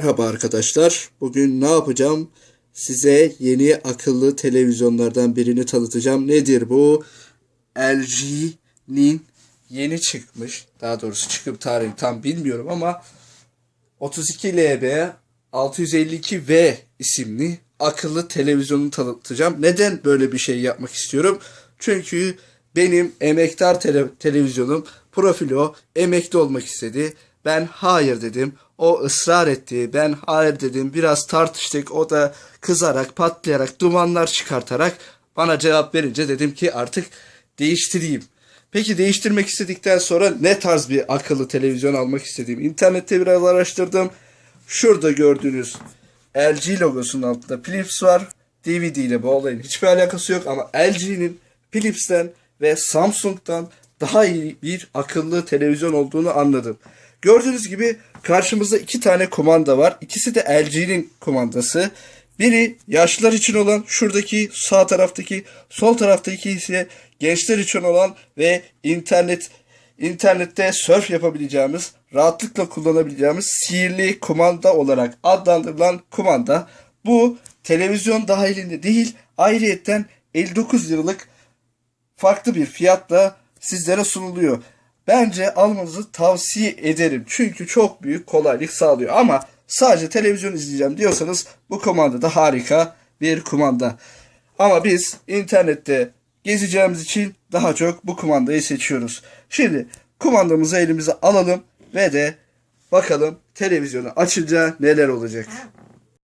Merhaba arkadaşlar. Bugün ne yapacağım? Size yeni akıllı televizyonlardan birini tanıtacağım. Nedir bu? LG'nin yeni çıkmış. Daha doğrusu çıkım tarihi tam bilmiyorum ama 32LB 652V isimli akıllı televizyonu tanıtacağım. Neden böyle bir şey yapmak istiyorum? Çünkü benim emektar tele- televizyonum Profilo emekli olmak istedi. Ben hayır dedim. O ısrar etti. Ben hayır dedim. Biraz tartıştık. O da kızarak, patlayarak, dumanlar çıkartarak bana cevap verince dedim ki artık değiştireyim. Peki değiştirmek istedikten sonra ne tarz bir akıllı televizyon almak istediğim internette biraz araştırdım. Şurada gördüğünüz LG logosunun altında Philips var. DVD ile bu olayın hiçbir alakası yok ama LG'nin Philips'ten ve Samsung'dan daha iyi bir akıllı televizyon olduğunu anladım. Gördüğünüz gibi karşımızda iki tane kumanda var. İkisi de LG'nin kumandası. Biri yaşlılar için olan şuradaki sağ taraftaki sol taraftaki ise gençler için olan ve internet internette surf yapabileceğimiz, rahatlıkla kullanabileceğimiz sihirli kumanda olarak adlandırılan kumanda. Bu televizyon dahilinde değil, ayrıyetten 59 liralık farklı bir fiyatla sizlere sunuluyor. Bence almanızı tavsiye ederim. Çünkü çok büyük kolaylık sağlıyor. Ama sadece televizyon izleyeceğim diyorsanız bu kumanda da harika bir kumanda. Ama biz internette gezeceğimiz için daha çok bu kumandayı seçiyoruz. Şimdi kumandamızı elimize alalım ve de bakalım televizyonu açınca neler olacak.